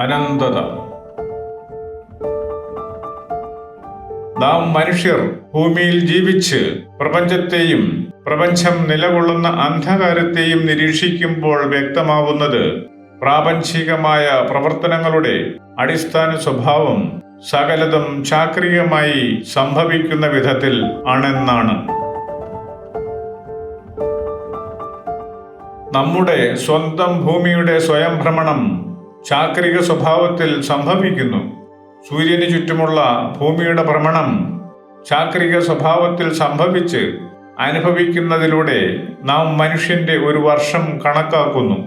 അനന്തത. നാം മനുഷ്യർ ഭൂമിയിൽ ജീവിച്ച് പ്രപഞ്ചത്തെയും പ്രപഞ്ചം നിലകൊള്ളുന്ന അന്ധകാരത്തെയും നിരീക്ഷിക്കുമ്പോൾ വ്യക്തമാവുന്നത് പ്രാപഞ്ചികമായ പ്രവർത്തനങ്ങളുടെ അടിസ്ഥാന സ്വഭാവം സകലതും ചാക്രികമായി സംഭവിക്കുന്ന വിധത്തിൽ ആണെന്നാണ്. നമ്മുടെ സ്വന്തം ഭൂമിയുടെ സ്വയം ഭ്രമണം ചാക്രിക സ്വഭാവത്തിൽ സംഭവിക്കുന്നു. സൂര്യന് ചുറ്റുമുള്ള ഭൂമിയുടെ ഭ്രമണം ചാക്രിക സ്വഭാവത്തിൽ സംഭവിച്ച് അനുഭവിക്കുന്നതിലൂടെ നാം മനുഷ്യന്റെ ഒരു വർഷം കണക്കാക്കുന്നു.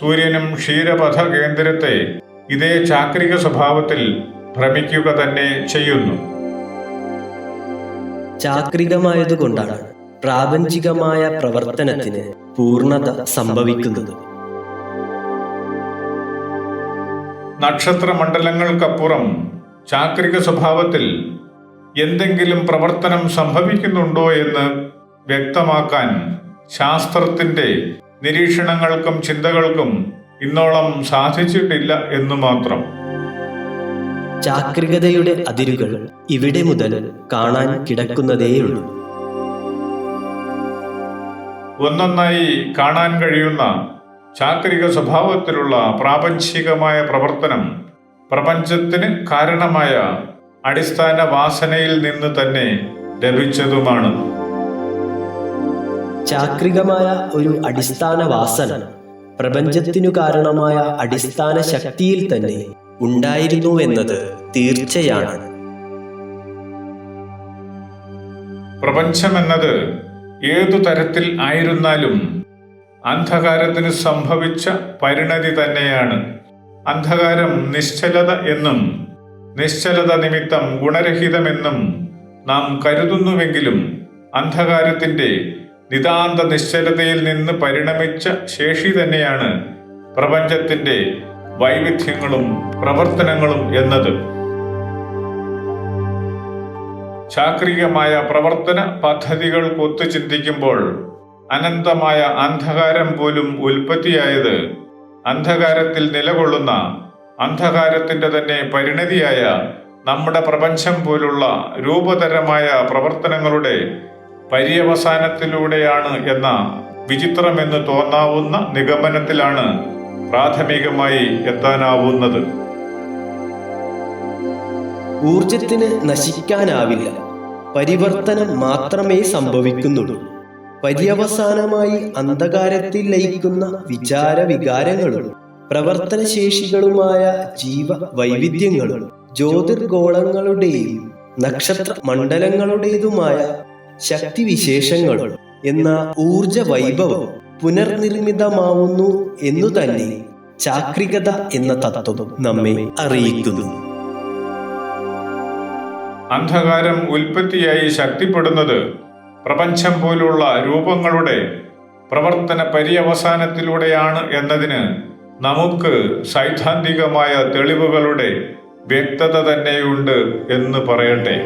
സൂര്യനും ക്ഷീരപഥ കേന്ദ്രത്തെ ഇതേ ചാക്രിക സ്വഭാവത്തിൽ ഭ്രമിക്കുക തന്നെ ചെയ്യുന്നു. ചാക്രികമായതുകൊണ്ടാണ് പ്രാപഞ്ചികമായ പ്രവർത്തനത്തിന് പൂർണത സംഭവിക്കുന്നത്. നക്ഷത്രമണ്ഡലങ്ങൾക്കപ്പുറം ചാക്രിക സ്വഭാവത്തിൽ എന്തെങ്കിലും പ്രവർത്തനം സംഭവിക്കുന്നുണ്ടോ എന്ന് വ്യക്തമാക്കാൻ ശാസ്ത്രത്തിന്റെ നിരീക്ഷണങ്ങൾക്കും ചിന്തകൾക്കും ഇന്നോളം സാധിച്ചിട്ടില്ല എന്നു മാത്രം. ചാക്രികതയുടെ അതിരുകൾ ഇവിടെ മുതൽ കാണാൻ കിടക്കുന്നതേയുള്ളൂ ഒന്നൊന്നായി കാണാൻ കഴിയുന്ന ചാക്രിക സ്വഭാവത്തിലുള്ള പ്രാപഞ്ചികമായ പ്രവർത്തനം പ്രപഞ്ചത്തിന് കാരണമായ അടിസ്ഥാന വാസനയിൽ നിന്ന് തന്നെ ലഭിച്ചതുമാണ്. ചാക്രികമായ ഒരു അടിസ്ഥാന വാസന പ്രപഞ്ചത്തിനു കാരണമായ അടിസ്ഥാന ശക്തിയിൽ തന്നെ ഉണ്ടായിരുന്നു ഉണ്ടായിരുന്നുവെന്നത് തീർച്ചയാണ്. പ്രപഞ്ചമെന്നത് ഏതു തരത്തിൽ ആയിരുന്നാലും അന്ധകാരത്തിന് സംഭവിച്ച പരിണതി തന്നെയാണ്. അന്ധകാരം നിശ്ചലത എന്നും നിശ്ചലത നിമിത്തം ഗുണരഹിതമെന്നും നാം കരുതുന്നുവെങ്കിലും അന്ധകാരത്തിന്റെ നിതാന്ത നിശ്ചലതയിൽ നിന്ന് പരിണമിച്ച ശേഷി തന്നെയാണ് പ്രപഞ്ചത്തിന്റെ വൈവിധ്യങ്ങളും പ്രവർത്തനങ്ങളും എന്നത്. ചാക്രികമായ പ്രവർത്തന പദ്ധതികൾ ഒത്തു ചിന്തിക്കുമ്പോൾ അനന്തമായ അന്ധകാരം പോലും ഉൽപ്പത്തിയായത് അന്ധകാരത്തിൽ നിലകൊള്ളുന്ന അന്ധകാരത്തിന്റെ തന്നെ പരിണതിയായ നമ്മുടെ പ്രപഞ്ചം പോലുള്ള രൂപതരമായ പ്രവർത്തനങ്ങളുടെ പര്യവസാനത്തിലൂടെയാണ് എന്ന വിചിത്രമെന്ന് തോന്നാവുന്ന നിഗമനത്തിലാണ് പ്രാഥമികമായി എത്താനാവുന്നത്. ഊർജത്തിന് നശിക്കാനാവില്ല. പരിവർത്തനം മാത്രമേ സംഭവിക്കുന്നുള്ളൂ. പര്യവസാനമായി അന്ധകാരത്തിൽ ലയിക്കുന്ന വിചാര വികാരങ്ങളും പ്രവർത്തനശേഷികളുമായ ജീവ വൈവിധ്യങ്ങളും ജ്യോതിർഗോളങ്ങളുടെയും നക്ഷത്ര മണ്ഡലങ്ങളുടേതുമായ ശക്തിവിശേഷങ്ങളും എന്ന ഊർജ വൈഭവം പുനർനിർമ്മിതമാവുന്നു എന്നു തന്നെ ചാക്രികത എന്ന തത്വം നമ്മെ അറിയിക്കുന്നു. അന്ധകാരം ഉൽപ്പത്തിയായി ശക്തിപ്പെടുന്നത് പ്രപഞ്ചം പോലുള്ള രൂപങ്ങളുടെ പ്രവർത്തന പര്യവസാനത്തിലൂടെയാണ് എന്നതിന് നമുക്ക് സൈദ്ധാന്തികമായ തെളിവുകളുടെ വ്യക്തത തന്നെയുണ്ട് എന്ന് പറയട്ടെ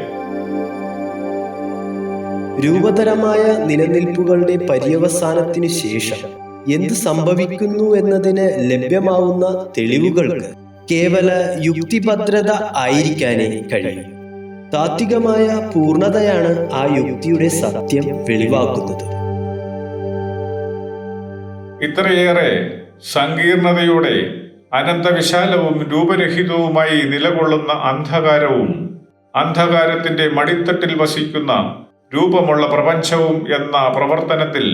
രൂപതരമായ നിലനിൽപ്പുകളുടെ പര്യവസാനത്തിനു ശേഷം എന്ത് സംഭവിക്കുന്നു എന്നതിന് ലഭ്യമാവുന്ന തെളിവുകൾക്ക് കേവല യുക്തിഭദ്രത ആയിരിക്കാനേ കഴിയും. താത്വികമായ പൂർണതയാണ് ആ യുക്തിയുടെ സത്യം വെളിവാക്കുന്നത്. ഇത്രയേറെ സങ്കീർണതയുടെ അനന്തവിശാലവും രൂപരഹിതവുമായി നിലകൊള്ളുന്ന അന്ധകാരവും അന്ധകാരത്തിന്റെ മടിത്തട്ടിൽ വസിക്കുന്ന രൂപമുള്ള പ്രപഞ്ചവും എന്ന പ്രവർത്തനത്തിൽ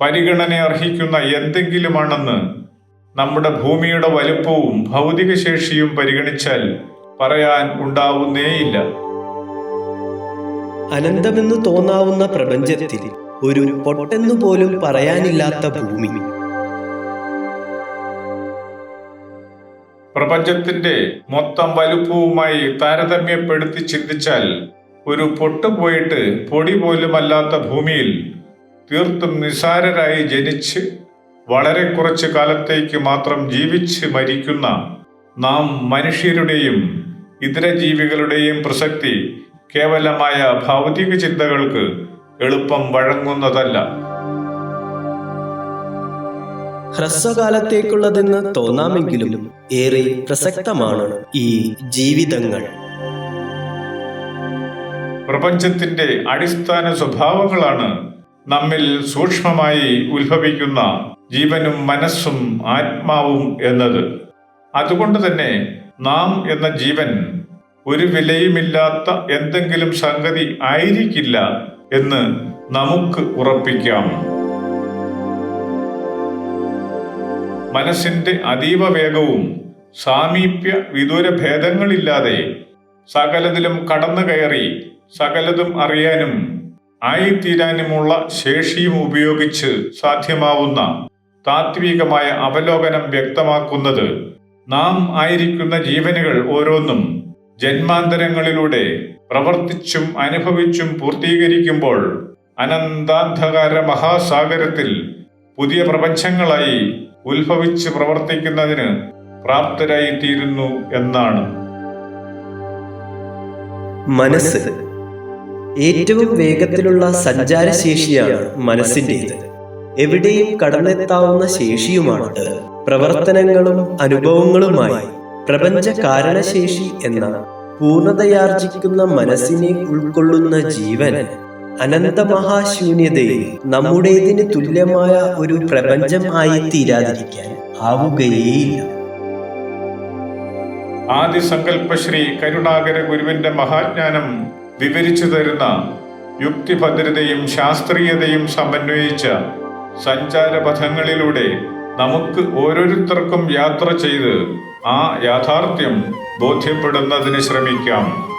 പരിഗണന അർഹിക്കുന്ന എന്തെങ്കിലുമാണെന്ന് നമ്മുടെ ഭൂമിയുടെ വലുപ്പവും ഭൗതികശേഷിയും പരിഗണിച്ചാൽ പറയാൻ ഉണ്ടാവുന്നേയില്ല. അനന്തമെന്ന് തോന്നാവുന്ന പ്രപഞ്ചത്തിൽ ഒരു പൊട്ടെന്നു പോലും പറയാനില്ലാത്ത ഭൂമി. പ്രപഞ്ചത്തിന്റെ മൊത്തം വലുപ്പവുമായി താരതമ്യപ്പെടുത്തി ചിന്തിച്ചാൽ ഒരു പൊട്ട് പോയിട്ട് പൊടി പോലുമല്ലാത്ത ഭൂമിയിൽ തീർത്തും നിസാരരായി ജനിച്ച് വളരെ കുറച്ച് കാലത്തേക്ക് മാത്രം ജീവിച്ച് മരിക്കുന്ന നാം മനുഷ്യരുടെയും ഇതര ജീവികളുടെയും പ്രസക്തി കേവലമായ ഭൗതിക ചിന്തകൾക്ക് എളുപ്പം വഴങ്ങുന്നതല്ല. ഹ്രസ്വകാലത്തേക്കുള്ളതെന്ന് തോന്നാമെങ്കിലും ഏറെ പ്രസക്തമാണ് ഈ ജീവിതങ്ങൾ. പ്രപഞ്ചത്തിന്റെ അടിസ്ഥാന സ്വഭാവങ്ങളാണ് നമ്മിൽ സൂക്ഷ്മമായി ഉത്ഭവിക്കുന്ന ജീവനും മനസ്സും ആത്മാവും എന്നത്. അതുകൊണ്ട് തന്നെ നാം എന്ന ജീവൻ ഒരു വിലയുമില്ലാത്ത എന്തെങ്കിലും സംഗതി ആയിരിക്കില്ല എന്ന് നമുക്ക് ഉറപ്പിക്കാം. മനസ്സിന്റെ അതീവ വേഗവും സാമീപ്യ വിദൂര ഭേദങ്ങളില്ലാതെ സകലതിലും കടന്നു കയറി സകലതും അറിയാനും ആയിത്തീരാനുമുള്ള ശേഷിയും ഉപയോഗിച്ച് സാധ്യമാവുന്ന താത്വികമായ അവലോകനം വ്യക്തമാക്കുന്നത് നാം ആയിരിക്കുന്ന ജീവനുകൾ ഓരോന്നും ജന്മാന്തരങ്ങളിലൂടെ പ്രവർത്തിച്ചും അനുഭവിച്ചും പൂർത്തീകരിക്കുമ്പോൾ അനന്താന്ധകാര മഹാസാഗരത്തിൽ പുതിയ പ്രപഞ്ചങ്ങളായി ഉത്ഭവിച്ച് പ്രവർത്തിക്കുന്നതിന് പ്രാപ്തരായി തീരുന്നു എന്നാണ്. മനസ്സ് ഏറ്റവും വേഗത്തിലുള്ള സഞ്ചാരശേഷിയാണ് മനസ്സിന്റെ എവിടെയും കടന്നെത്താവുന്ന ശേഷിയുമാണ് പ്രവർത്തനങ്ങളും അനുഭവങ്ങളുമായി പ്രപഞ്ച കാരണശേഷി എന്ന പൂർണതയാർജിക്കുന്ന മനസ്സിനെ ഉൾക്കൊള്ളുന്ന ജീവൻ അനന്തമഹാശൂന്യതയിൽ നമ്മുടേതിന് തുല്യമായ ഒരു പ്രപഞ്ചം ആയി തീരാതിരിക്കാൻ ആവുകയേയില്ല. ആദിസങ്കല്പ ശ്രീ കരുണാകര ഗുരുവിന്റെ മഹാജ്ഞാനം വിവരിച്ചു തരുന്ന യുക്തിഭദ്രതയും ശാസ്ത്രീയതയും സമന്വയിച്ച സഞ്ചാരപഥങ്ങളിലൂടെ നമുക്ക് ഓരോരുത്തർക്കും യാത്ര ചെയ്ത് ആ യാഥാർത്ഥ്യം ബോധ്യപ്പെടുന്നതിന് ശ്രമിക്കാം.